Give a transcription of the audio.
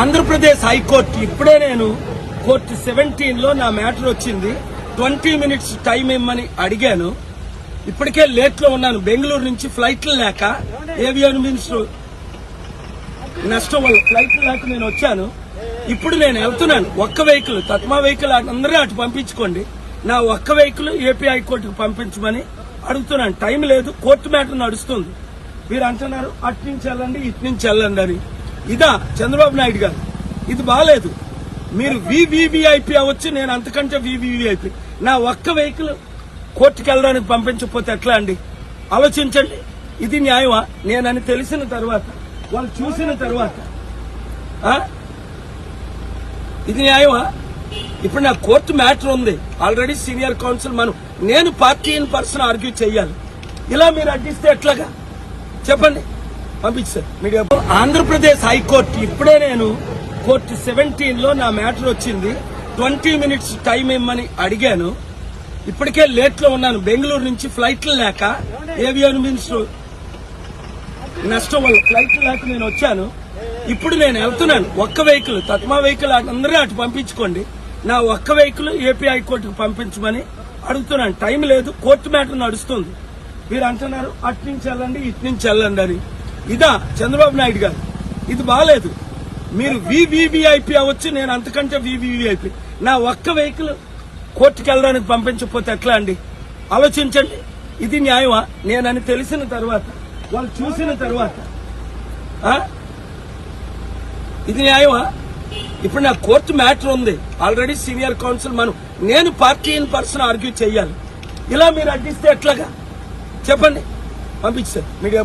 Andhra Pradesh high court ఇప్పుడే నేను court సెవెంటీన్లో నా మ్యాటర్ వచ్చింది. ట్వంటీ మినిట్స్ టైం ఇమ్మని అడిగాను. ఇప్పటికే లేట్లో ఉన్నాను. బెంగళూరు నుంచి ఫ్లైట్లు లేక ఏవియన్ మినిస్టర్ నష్టం వల్ల ఫ్లైట్లు లేక నేను వచ్చాను. ఇప్పుడు నేను వెళ్తున్నాను. ఒక్క వెహికల్ తత్మా వెహికల్ అందరూ అటు పంపించుకోండి. నా ఒక్క వెహికల్ ఏపీ హైకోర్టుకు పంపించమని అడుగుతున్నాను. టైం లేదు కోర్టు మ్యాటర్ నడుస్తుంది. మీరు అంటున్నారు అటు నుంచి వెళ్ళండి ఇటు నుంచి వెళ్ళండి అని. ఇదా చంద్రబాబు నాయుడు గారు. ఇది బాగాలేదు మీరు వివివిఐపి అవ్వచ్చు నేను అంతకంటే వివివిఐపి నా ఒక్క వెహికల్ కోర్టుకు వెళ్ళడానికి పంపించకపోతే ఎట్లా అండి? ఆలోచించండి. ఇది న్యాయమా? నేనని తెలిసిన తర్వాత వాళ్ళు చూసిన తర్వాత. ఇది న్యాయమా? ఇప్పుడు నా కోర్టు మ్యాటర్ ఉంది. ఆల్రెడీ సీనియర్ కౌన్సిల్ మనం. నేను పార్టీ ఇన్ పర్సన్ ఆర్గ్యూ చేయాలి ఇలా మీరు అడ్డిస్తే ఎట్లాగా? చెప్పండి. పంపించారు. మీడియా ఆంధ్రప్రదేశ్ హైకోర్టు ఇప్పుడే నేను కోర్టు సెవెంటీన్లో నా మ్యాటర్ వచ్చింది. ట్వంటీ మినిట్స్ టైం ఇమ్మని అడిగాను. ఇప్పటికే లేట్లో ఉన్నాను. బెంగళూరు నుంచి ఫ్లైట్లు లేక ఏవియన్ మినిస్టర్ నష్టం వల్ల ఫ్లైట్లు లేక నేను వచ్చాను. ఇప్పుడు నేను వెళ్తున్నాను. ఒక్క వెహికల్ తత్మా వెహికల్ అందరూ అటు పంపించుకోండి. నా ఒక్క వెహికల్ ఏపీ హైకోర్టుకు పంపించమని అడుగుతున్నాను. టైం లేదు కోర్టు మ్యాటర్ నడుస్తుంది. మీరు అంటున్నారు అటు నుంచి వెళ్ళండి ఇటు నుంచి వెళ్ళండి అని. ఇదా చంద్రబాబు నాయుడు గారు. ఇది బాగాలేదు మీరు వివివిఐపి అవ్వచ్చు నేను అంతకంటే వివివిఐపి నా ఒక్క వెహికల్ కోర్టుకు వెళ్ళడానికి పంపించకపోతే ఎట్లా అండి? ఆలోచించండి. ఇది న్యాయమా? నేనని తెలిసిన తర్వాత వాళ్ళు చూసిన తర్వాత. ఆ? ఇది న్యాయమా? ఇప్పుడు నా కోర్టు మ్యాటర్ ఉంది. ఆల్రెడీ సీనియర్ కౌన్సిల్ మనం. నేను పార్టీ ఇన్ పర్సన్ ఆర్గ్యూ చేయాలి ఇలా మీరు అడ్డిస్తే ఎట్లాగా? చెప్పండి. పంపించారు మీడియా